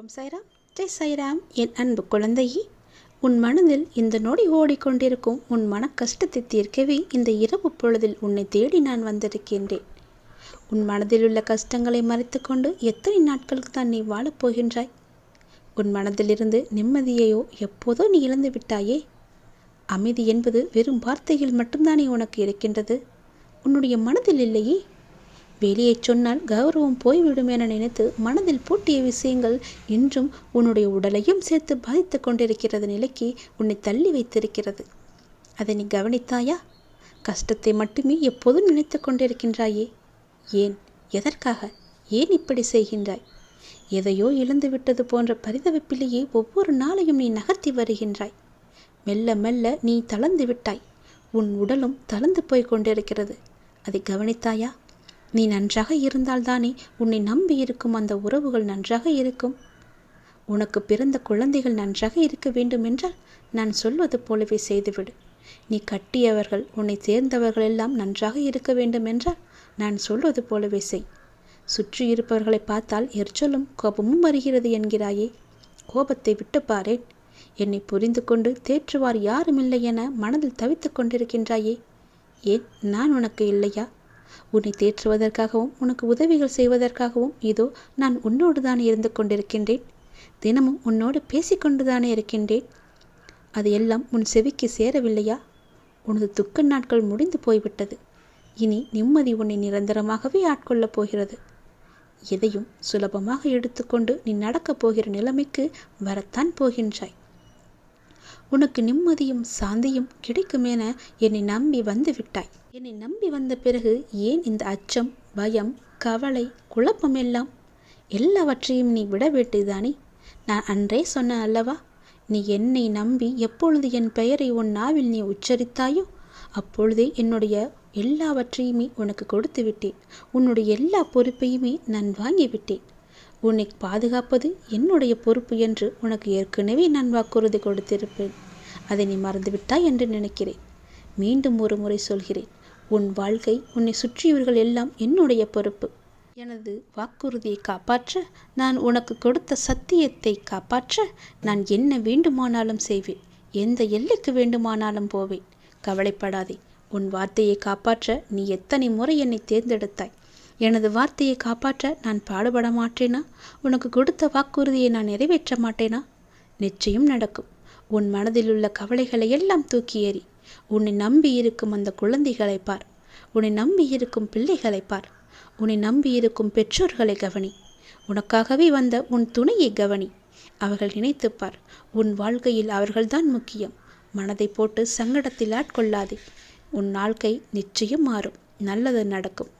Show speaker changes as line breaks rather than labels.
ஓம் சாய்ராம். ஜெய் சாய்ராம். என் அன்பு குழந்தையே உன் மனதில் இந்த நொடி ஓடிக்கொண்டிருக்கும் உன் மன கஷ்டத்தை தீர்க்கவே இந்த இரவு பொழுதில் உன்னை தேடி நான் வந்திருக்கின்றேன். உன் மனதில் உள்ள கஷ்டங்களை மறைத்துக்கொண்டு எத்தனை நாட்களுக்கு தான் நீ வாழப்போகின்றாய் உன் மனதிலிருந்து நிம்மதியையோ எப்போதோ நீ இழந்து விட்டாயே? அமைதி என்பது வெறும் வார்த்தைகள் மட்டும்தானே உனக்கு இருக்கின்றது? உன்னுடைய மனதில் இல்லையே? வெளியே சொன்னால் கௌரவம் போய்விடும் என நினைத்து மனதில் பூட்டிய விஷயங்கள் இன்றும் உன்னுடைய உடலையும் சேர்த்து பாதித்து கொண்டிருக்கிறது நிலைக்கு உன்னை தள்ளி வைத்திருக்கிறது. அதை நீ கவனித்தாயா? கஷ்டத்தை மட்டுமே எப்போதும் நினைத்து கொண்டிருக்கின்றாயே. ஏன்? எதற்காக? ஏன் இப்படி செய்கின்றாய்? எதையோ இழந்து விட்டது போன்ற பரிதவிப்பிலேயே ஒவ்வொரு நாளையும் நீ நகர்த்தி வருகின்றாய். மெல்ல மெல்ல நீ தளர்ந்து விட்டாய். உன் உடலும் தளர்ந்து போய் கொண்டிருக்கிறது. அதை கவனித்தாயா? நீ நன்றாக இருந்தால்தானே உன்னை நம்பி இருக்கும் அந்த உறவுகள் நன்றாக இருக்கும். உனக்கு பிறந்த குழந்தைகள் நன்றாக இருக்க வேண்டுமென்றால் நான் சொல்வது போலவே செய்துவிடு. நீ கட்டியவர்கள் உன்னை சேர்ந்தவர்கள் எல்லாம் நன்றாக இருக்க வேண்டுமென்றால் நான் சொல்வது போலவே செய். சுற்றி இருப்பவர்களை பார்த்தால் எரிச்சலும் கோபமும் வருகிறது என்கிறாயே. கோபத்தை விட்டு பாரேன். என்னை புரிந்து கொண்டு தேற்றுவார் யாரும் இல்லை என மனதில் தவித்துக் கொண்டிருக்கின்றாயே. ஏன் நான் உனக்கு இல்லையா? உன்னை தேற்றுவதற்காகவும் உனக்கு உதவிகள் செய்வதற்காகவும் இதோ நான் உன்னோடு தானே இருந்து கொண்டிருக்கின்றேன். தினமும் உன்னோடு பேசிக்கொண்டுதானே இருக்கின்றேன். அது எல்லாம் உன் செவிக்கு சேரவில்லையா? உனது துக்க நாட்கள் முடிந்து போய்விட்டது. இனி நிம்மதி உன்னை நிரந்தரமாகவே ஆட்கொள்ளப் போகிறது. எதையும் சுலபமாக எடுத்துக்கொண்டு நீ நடக்கப் போகிற நிலைமைக்கு வரத்தான் போகின்றாய். உனக்கு நிம்மதியும் சாந்தியும் கிடைக்குமென என்னை நம்பி வந்து விட்டாய். என்னை நம்பி வந்த பிறகு ஏன் இந்த அச்சம் பயம் கவலை குழப்பம் எல்லாம்? எல்லாவற்றையும் நீ விட நான் அன்றே சொன்ன அல்லவா? நீ என்னை நம்பி எப்பொழுது என் பெயரை உன் நாவில் நீ உச்சரித்தாயோ அப்பொழுதே என்னுடைய எல்லாவற்றையுமே உனக்கு கொடுத்து விட்டேன். உன்னுடைய எல்லா பொறுப்பையுமே நான் வாங்கிவிட்டேன் உன்னை பாதுகாப்பது என்னுடைய பொறுப்பு என்று உனக்கு ஏற்கனவே நான் வாக்குறுதி கொடுத்திருப்பேன். அதை நீ மறந்துவிட்டாய் என்று நினைக்கிறேன். மீண்டும் ஒரு முறை சொல்கிறேன். உன் வாழ்க்கை உன்னை சுற்றியவர்கள் எல்லாம் என்னுடைய பொறுப்பு. எனது வாக்குறுதியை காப்பாற்ற நான் உனக்கு கொடுத்த சத்தியத்தை காப்பாற்ற நான் என்ன வேண்டுமானாலும் செய்வேன். எந்த எல்லைக்கு வேண்டுமானாலும் போவேன். கவலைப்படாதே. உன் வார்த்தையை காப்பாற்ற நீ எத்தனை முறை என்னை தேர்ந்தெடுத்தாய். எனது வார்த்தையை காப்பாற்ற நான் பாடுபட மாட்டேனா? உனக்கு கொடுத்த வாக்குறுதியை நான் நிறைவேற்ற மாட்டேனா? நிச்சயம் நடக்கும். உன் மனதில் உள்ள கவலைகளை எல்லாம் தூக்கி எறி உன்னை நம்பி இருக்கும் அந்த குழந்தைகளை பார். உன்னை நம்பி இருக்கும் பிள்ளைகளை பார். உன்னை நம்பி இருக்கும் பெற்றோர்களை கவனி. உனக்காகவே வந்த உன் துணையை கவனி. அவர்கள் நினைத்துப்பார் உன் வாழ்க்கையில் அவர்கள்தான் முக்கியம். மனதை போட்டு சங்கடத்தில் ஆட்கொள்ளாதே. உன் வாழ்க்கை நிச்சயம் மாறும். நல்லது நடக்கும்.